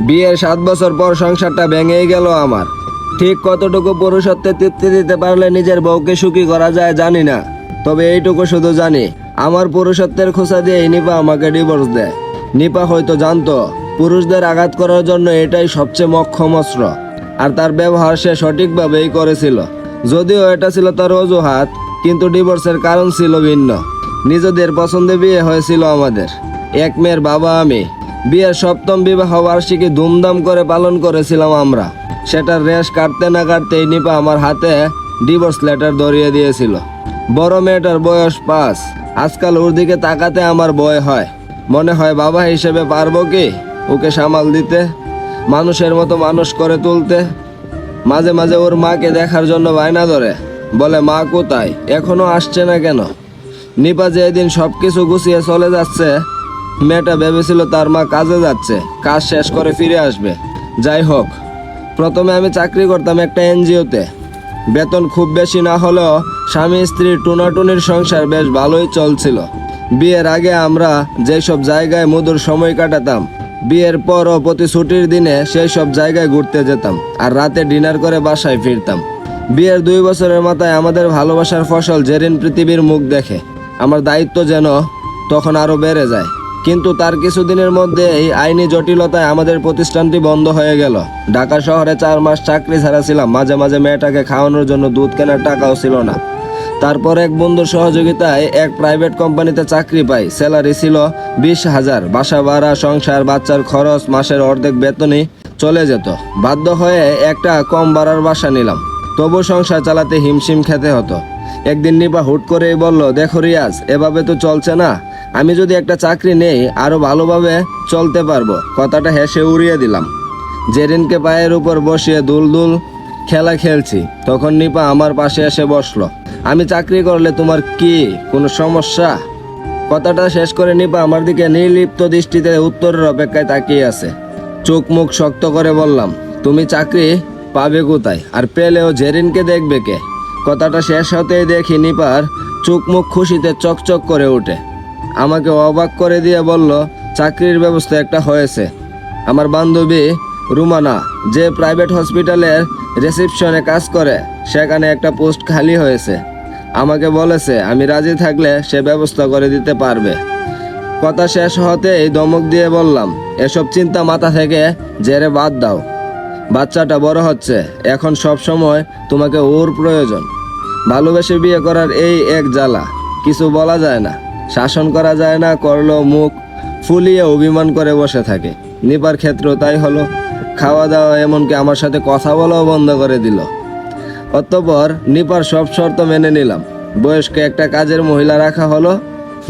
বিয়ের সাত বছর পর সংসারটা ভেঙেই গেল আমার। ঠিক কতটুকু পুরুষত্বে তৃপ্তি দিতে পারলে নিজের বউকে সুখী করা যায় জানি না। তবে এইটুকু শুধু জানি, আমার পুরুষত্বের খোঁচা দিয়ে নিপা আমাকে ডিভোর্স দেয়। নিপা হয়তো জানতো, পুরুষদের আঘাত করার জন্য এটাই সবচেয়ে মক্ষম অস্ত্র। আর তার ব্যবহার সে সঠিকভাবেই করেছিল। যদিও এটা ছিল তার অজুহাত, কিন্তু ডিভোর্সের কারণ ছিল ভিন্ন। নিজেদের পছন্দে বিয়ে হয়েছিল আমাদের। এক মেয়ের বাবা আমি। বিয়ের সপ্তম বিবাহ বার্ষিকী ধুমধাম করে পালন করেছিলাম আমরা। সেটার রেশ কাটতে না কাটতেই নিপা আমার হাতে ডিভোর্স লেটার ধরিয়ে দিয়েছিল। বড় মেয়েটার বয়স পাঁচ। আজকাল ওর দিকে তাকাতে আমার ভয় হয়। মনে হয় বাবা হিসেবে পারব কি? ওকে সামাল দিতে, মানুষের মতো মানুষ করে তুলতে। মাঝে মাঝে ওর মাকে দেখার জন্য বায়না ধরে। বলে, মা কোথায়? এখনও আসছে না কেন? নিপা যে এদিন সবকিছু গুছিয়ে চলে যাচ্ছে মেয়েটা ভেবেছিল তার মা কাজে যাচ্ছে, কাজ শেষ করে ফিরে আসবে। যাই হোক, প্রথমে আমি চাকরি করতাম একটা এনজিওতে। বেতন খুব বেশি না হলেও স্বামী স্ত্রীর টুনাটুনির সংসার বেশ ভালোই চলছিল। বিয়ের আগে আমরা যেসব জায়গায় মধুর সময় কাটাতাম, বিয়ের পরও প্রতি ছুটির দিনে সেই সব জায়গায় ঘুরতে যেতাম আর রাতে ডিনার করে বাসায় ফিরতাম। বিয়ের দুই বছরের মাথায় আমাদের ভালোবাসার ফসল জেরিন পৃথিবীর মুখ দেখে। আমার দায়িত্ব যেন তখন আরও বেড়ে যায়। কিন্তু তার কিছুদিনের মধ্যে এই আইনি জটিলতায় আমাদের প্রতিষ্ঠানটি বন্ধ হয়ে গেল। ঢাকা শহরে চার মাস চাকরি ছাড়া ছিলাম মাঝে মাঝে মেয়েটাকে খাওয়ানোর জন্য দুধ কেনার টাকাও ছিল না। তারপর এক বন্ধুর সহযোগিতায় এক প্রাইভেট কোম্পানিতে চাকরি পাই, স্যালারি ছিল বিশ হাজার। বাসা ভাড়া, সংসার, বাচ্চার খরচ, মাসের অর্ধেক বেতনই চলে যেত। বাধ্য হয়ে একটা কম ভাড়ার বাসা নিলাম। তবু সংসার চালাতে হিমশিম খেতে হতো। একদিন নিপা হুট করেই বলল, দেখো রিয়াজ, এভাবে তো চলছে না। আমি যদি একটা চাকরি নেই, আরও ভালোভাবে চলতে পারব। কথাটা হেসে উড়িয়ে দিলাম। জেরিনকে পায়ের উপর বসিয়ে দুল দুল খেলা খেলছি। তখন নিপা আমার পাশে এসে বসল। আমি চাকরি করলে তোমার কি কোনো সমস্যা? কথাটা শেষ করে নিপা আমার দিকে নির্লিপ্ত দৃষ্টিতে উত্তরের অপেক্ষায় তাকিয়ে আছে। চোখ মুখ শক্ত করে বললাম, তুমি চাকরি পাবে কোথায়? আর পেলেও জেরিনকে দেখবে কে? কথাটা শেষ হতেই দেখি নিপার চোখ মুখ খুশিতে চকচক করে ওঠে আমাকে অবাক করে দিয়ে বলল, চাকরির ব্যবস্থা একটা হয়েছে। আমার বান্ধবী রুমানা, যে প্রাইভেট হসপিটালের রিসেপশনে কাজ করে, সেখানে একটা পোস্ট খালি হয়েছে। আমাকে বলেছে, আমি রাজি থাকলে সে ব্যবস্থা করে দিতে পারবে। কথা শেষ হতেই দমক দিয়ে বললাম, এসব চিন্তা মাথা থেকে জেরে বাদ দাও। বাচ্চাটা বড় হচ্ছে, এখন সব সময় তোমাকে ওর প্রয়োজন। ভালোবেসে বিয়ে করার এই এক জ্বালা, কিছু বলা যায় না। শাসন করা যায় না করল মুখ ফুলিয়ে অভিমান করে বসে থাকে। নিপার ক্ষেত্র তাই হলো, খাওয়া দাওয়া এমনকি আমার সাথে কথা বলাও বন্ধ করে দিল। অতঃপর নিপার সব শর্ত মেনে নিলাম। বয়স্ক একটা কাজের মহিলা রাখা হলো,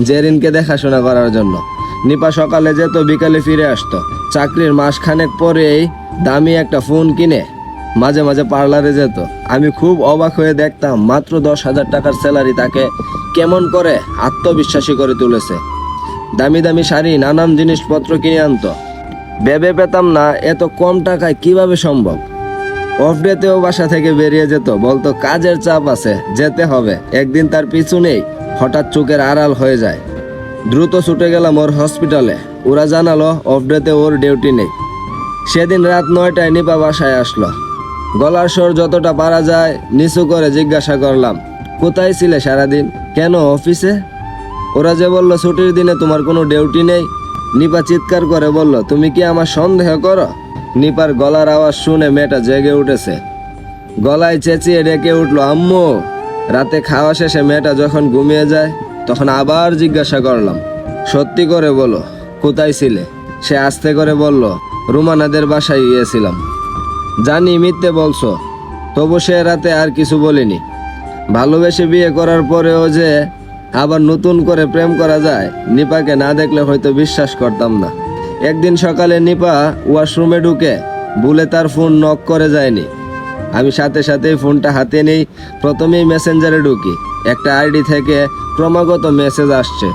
জেরিনকে দেখাশোনা করার জন্য। নিপা সকালে যেত, বিকালে ফিরে আসতো। চাকরির মাসখানেক পরেই দামি একটা ফোন কিনে মাঝে মাঝে পার্লারে যেত। আমি খুব অবাক হয়ে দেখতাম, মাত্র দশ হাজার টাকার স্যালারি তাকে কেমন করে আত্মবিশ্বাসী করে তুলেছে। দামি দামি শাড়ি, নানান জিনিসপত্র কিনে আনতো। ভেবে পেতাম না, এত কম টাকায় কীভাবে সম্ভব? অফ ডেতেও বাসা থেকে বেরিয়ে যেত, বলতো, কাজের চাপ আছে, যেতে হবে। একদিন তার পিছু নেই, হঠাৎ চোখের আড়াল হয়ে যায়। দ্রুত ছুটে গেলাম ওর হসপিটালে ওরা জানালো অফ ডেতে ওর ডিউটি নেই। সেদিন রাত নয়টায় নিপা বাসায় আসলো। গলার স্বর যতটা পারা যায়, নিচু করে জিজ্ঞাসা করলাম কোথায় ছিলে সারাদিন? কেন অফিসে? ওরা যে বলল, ছুটির দিনে তোমার কোনো ডিউটি নেই। নিপা চিৎকার করে বলল, তুমি কি আমার সন্দেহ করো? নিপার গলার আওয়াজ শুনে মেয়েটা জেগে উঠেছে। গলায় চেঁচিয়ে ডেকে উঠল, আম্মু! রাতে খাওয়া শেষে মেয়েটা যখন ঘুমিয়ে যায়, তখন আবার জিজ্ঞাসা করলাম। সত্যি করে বলো, কোথায় ছিলে? সে আস্তে করে বলল, রুমানাদের বাসায় গিয়েছিলাম। জানি, মিথ্যে বলছো। তবু সে রাতে আর কিছু বলিনি। ভালোবেসে বিয়ে করার পরেও যে আবার নতুন করে প্রেম করা যায়, নিপাকে না দেখলে হয়তো বিশ্বাস করতাম না। একদিন সকালে নিপা ওয়াশরুমে ঢুকে ভুলে তার ফোন নক করে যায়নি। আমি সাথে সাথেই ফোনটা হাতে নেই, প্রথমেই মেসেঞ্জারে ঢুকি। একটা আইডি থেকে ক্রমাগত মেসেজ আসছে।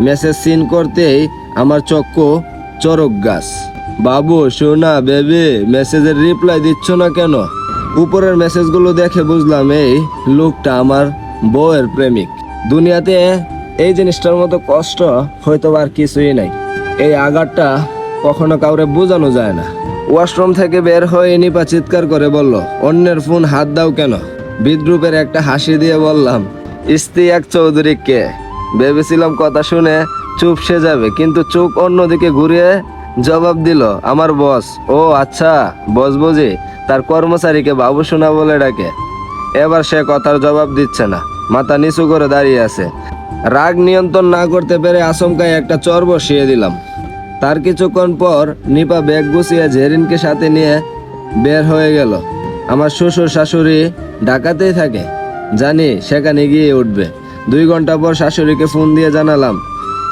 মেসেজ সিন করতেই আমার চক্ষু চরক গাছ। বাবু সোনা বেবি, মেসেজের রিপ্লাই দিচ্ছ না কেন? উপরের মেসেজগুলো দেখে বুঝলাম এই লোকটা আমার বউয়ের প্রেমিক। দুনিয়াতে এই জিনিসটার মতো কষ্ট হয়তো আর কিছুই নাই। এই আঘাতটা কখনো কাউরে বোঝানো যায় না। ওয়াশরুম থেকে বের হয়ে নিপা চিৎকার করে বলল, অন্যের ফোন হাত দাও কেন? বিদ্রুপের একটা হাসি দিয়ে বললাম ইস্তি এক চৌধুরী কে ভেবেছিলাম কথা শুনে চুপ সে যাবে, কিন্তু চোখ অন্যদিকে ঘুরিয়ে জবাব দিল, আমার বস। ও আচ্ছা বস বুঝি? তার কর্মচারীকে বাবু সোনা বলে ডাকে। এবার সে কথার জবাব দিচ্ছে না। মাথা নিচু করে দাঁড়িয়ে আছে। রাগ নিয়ন্ত্রণ না করতে পেরে আচমকায় একটা চর বসিয়ে দিলাম। তার কিছুক্ষণ পর নিপা ব্যাগ গুছিয়ে জেরিনকে সাথে নিয়ে বের হয়ে গেল। আমার শ্বশুর শাশুড়ি ঢাকাতেই থাকে। জানি সেখানে গিয়ে উঠবে। দুই ঘণ্টা পর শাশুড়িকে ফোন দিয়ে জানালাম,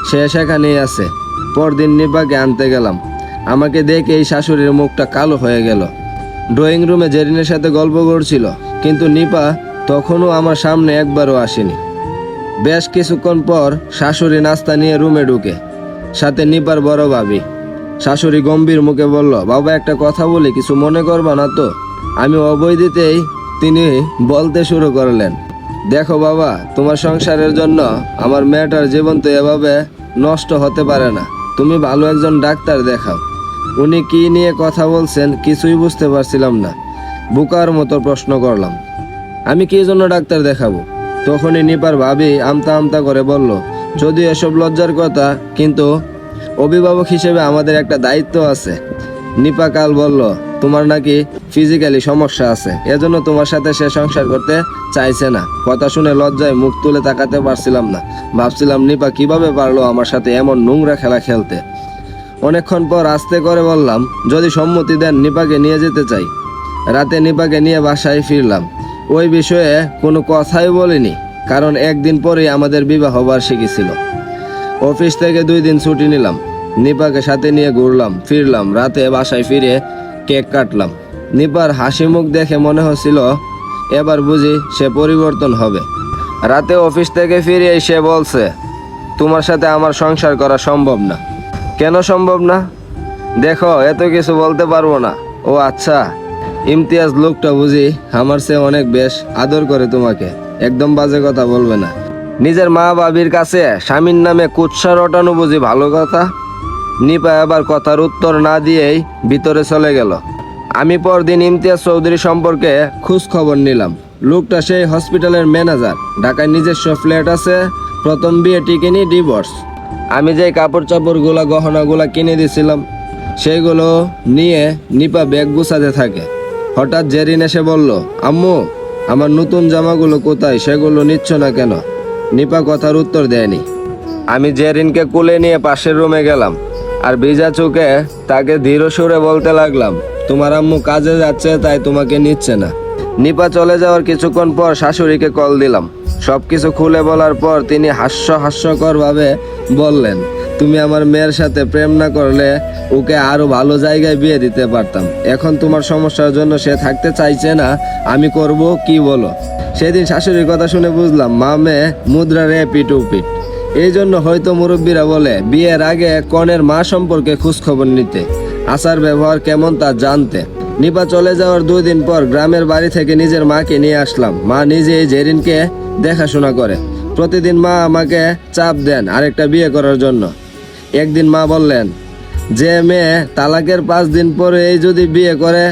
সে সেখানেই আছে। পরদিন নিপাকে আনতে গেলাম। আমাকে দেখে এই শাশুড়ির মুখটা কালো হয়ে গেল। ড্রয়িং রুমে জেরিনের সাথে গল্প করছিল, কিন্তু নিপা তখনও আমার সামনে একবারও আসেনি। বেশ কিছুক্ষণ পর শাশুড়ি নাস্তা নিয়ে রুমে ঢুকে। সাথে নিপার বড় ভাবি। শাশুড়ি গম্ভীর মুখে বলল, বাবা, একটা কথা বলি, কিছু মনে করবা না তো? আমি অবৈ দিতেই তিনি বলতে শুরু করলেন, দেখো বাবা, তোমার সংসারের জন্য আমার মেয়েটার জীবন তো এভাবে নষ্ট হতে পারে না। তুমি ভালো একজন ডাক্তার দেখাও। উনি কি নিয়ে কথা বলছেন কিছুই বুঝতে পারছিলাম না। বুকার মতো প্রশ্ন করলাম। আমি কি জন্য ডাক্তার দেখাবো? তখনই নিপার ভাবি আমতা আমতা করে বলল, যদি এসব লজ্জার কথা, কিন্তু অভিভাবক হিসেবে আমাদের একটা দায়িত্ব আছে। নিপা কাল বলল, তোমার নাকি ফিজিক্যালি সমস্যা আছে, এজন্য তোমার সাথে সে সংসার করতে চাইছে না। কথা শুনে লজ্জায় মুখ তুলে তাকাতে পারছিলাম না। ভাবছিলাম নিপা কীভাবে পারল আমার সাথে এমন নোংরা খেলা খেলতে। অনেকক্ষণ পর আস্তে করে বললাম, যদি সম্মতি দেন নিপাকে নিয়ে যেতে চাই। রাতে নিপাকে নিয়ে বাসায় ফিরলাম। ওই বিষয়ে কোনো কথাই বলিনি, কারণ একদিন পরেই আমাদের বিবাহ বার্ষিকী ছিল। অফিস থেকে দুই দিন ছুটি নিলাম। নিপাকে সাথে নিয়ে ঘুরলাম, ফিরলাম, রাতে বাসায় ফিরে কেক কাটলাম। নিপার হাসি মুখ দেখে মনে হচ্ছিল, এবার বুঝি সে পরিবর্তন হবে। রাতে অফিস থেকে ফিরে সে বলছে, তোমার সাথে আমার সংসার করা সম্ভব না। কেন সম্ভব না? দেখো, এত কিছু বলতে পারব না। ও আচ্ছা ইমতিয়াজ লোকটা বুঝি আমার চেয়ে অনেক বেশ আদর করে তোমাকে। একদম বাজে কথা বলবে না। নিজের মা বাবির কাছে স্বামীর নামে কুৎসা রটানো বুঝি ভালো কথা? নিপা এবার কথার উত্তর না দিয়েই ভিতরে চলে গেল। আমি পরদিন ইমতিয়াজ চৌধুরী সম্পর্কে খোঁজ খবর নিলাম। লোকটা সেই হসপিটালের ম্যানেজার, ঢাকায় নিজস্ব ফ্ল্যাট আছে, প্রথম বিয়ে টিকিনি ডিভোর্স। আমি যে কাপড় চাপড়গুলা, গহনাগুলা কিনে দিয়েছিলাম সেইগুলো নিয়ে নিপা ব্যাগ গুছাতে থাকে। হঠাৎ জেরিন এসে বলল, আম্মু, আমার নতুন জামাগুলো কোথায়? সেগুলো নিচ্ছ না কেন? নিপা কথার উত্তর দেয়নি। আমি জেরিনকে কুলে নিয়ে পাশের রুমে গেলাম, আর ভিজা চোখে তাকে ধীর সুরে বলতে লাগলাম, তোমার আম্মু কাজে যাচ্ছে, তাই তোমাকে নিচ্ছে না। নিপা চলে যাওয়ার কিছুক্ষণ পর শাশুড়িকে কল দিলাম। সবকিছু খুলে বলার পর তিনি হাস্য হাস্যকর ভাবে বললেন, তুমি আমার মেয়ের সাথে প্রেম না করলে ওকে আরও ভালো জায়গায় বিয়ে দিতে পারতাম। এখন তোমার সমস্যার জন্য সে থাকতে চাইছে না, আমি করব কি বলো? সেদিন শাশুড়ির কথা শুনে বুঝলাম, মা মেয়ে মুদ্রা রে পিট পিট এই জন্য হয়তো মুরব্বীরা বলে, বিয়ের আগে কনের মা সম্পর্কে খোঁজখবর নিতে। আচার ব্যবহার কেমন তা জানতে। নিপা চলে যাওয়ার দুই দিন পর গ্রামের বাড়ি থেকে নিজের মাকে নিয়ে আসলাম। মা নিজেই জেরিনকে দেখাশোনা করে। প্রতিদিন মা আমাকে চাপ দেন আরেকটা বিয়ে করার জন্য। একদিন মা বললেন, যে মেয়ে তালাকের পাঁচ দিন পরে এই যদি বিয়ে করে,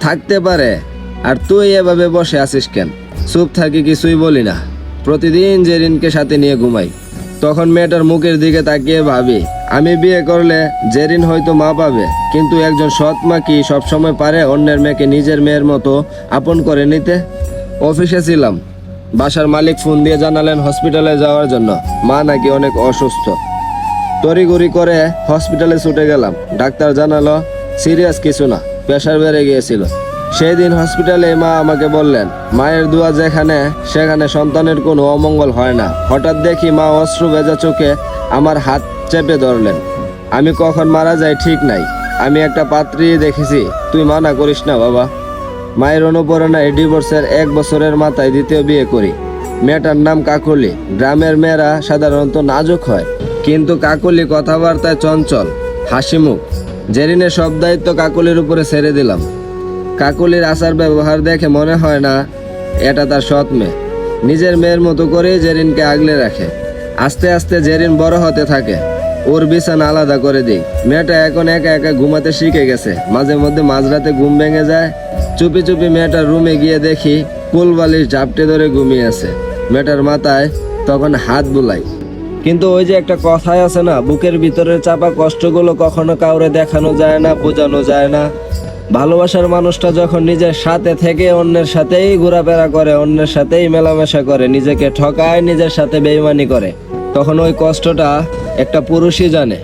থাকতে পারে, আর তুই এভাবে বসে আছিস কেন? চুপ থাকি কিছুই বলি না। প্রতিদিন জেরিনকে সাথে নিয়ে ঘুমাই। তখন মেয়েটার মুখের দিকে তাকিয়ে ভাবি, আমি বিয়ে করলে জেরিন হয়তো মা পাবে, কিন্তু একজন সৎ মা কি সবসময় পারে অন্যের মেয়েকে নিজের মেয়ের মতো আপন করে নিতে? অফিসে ছিলাম। বাসার মালিক ফোন দিয়ে জানালেন হসপিটালে যাওয়ার জন্য। মা নাকি অনেক অসুস্থ। তড়িঘড়ি করে হসপিটালে ছুটে গেলাম। ডাক্তার জানালো, সিরিয়াস কিছু না, প্রেশার বেড়ে গিয়েছিল। সেই দিন হসপিটালে মা আমাকে বললেন, মায়ের দোয়া যেখানে, সেখানে সন্তানের কোনো অমঙ্গল হয় না। হঠাৎ দেখি মা অশ্রু ভেজা চোখে আমার হাত চেপে ধরলেন। আমি কখন মারা যাই ঠিক নাই। আমি একটা পাত্রী দেখেছি। তুই মানা করিস না, বাবা। মায়ের অনুপ্রেরণায় ডিভোর্সের এক বছরের মাথায় দ্বিতীয় বিয়ে করি। মেয়েটার নাম কাকলি। গ্রামের মেয়েরা সাধারণত নাজুক হয়। কিন্তু কাকলি কথাবার্তায় চঞ্চল, হাসিমুখ। জেরিনের সব দায়িত্ব কাকলির উপরে ছেড়ে দিলাম। কাকলির আচার ব্যবহার দেখে মনে হয় না, এটা তার সৎ মেয়ে। নিজের মেয়ের মতো করেই জেরিনকে আগলে রাখে। আস্তে আস্তে জেরিন বড় হতে থাকে। ওর বিছানা আলাদা করে দিই। মেয়েটা এখন একা একা ঘুমাতে শিখে গেছে। মাঝে মধ্যে মাঝরাতে ঘুম ভেঙে যায়। চুপি চুপি মেয়েটার রুমে গিয়ে দেখি কুল বালিশ ঝাপটে ধরে ঘুমিয়ে আছে। মেয়েটার মাথায় তখন হাত বুলাই। কিন্তু ওই যে একটা কথাই আছে না, বুকের ভিতরে চাপা কষ্টগুলো কখনো কাউরে দেখানো যায় না, বোঝানো যায় না। ভালোবাসার মানুষটা যখন নিজের সাথে থেকে অন্যের সাথেই ঘোরাফেরা করে, অন্যের সাথেই মেলামেশা করে, নিজেকে ঠকায়, নিজের সাথে বেইমানি করে, তখন ওই কষ্টটা একটা পুরুষই জানে।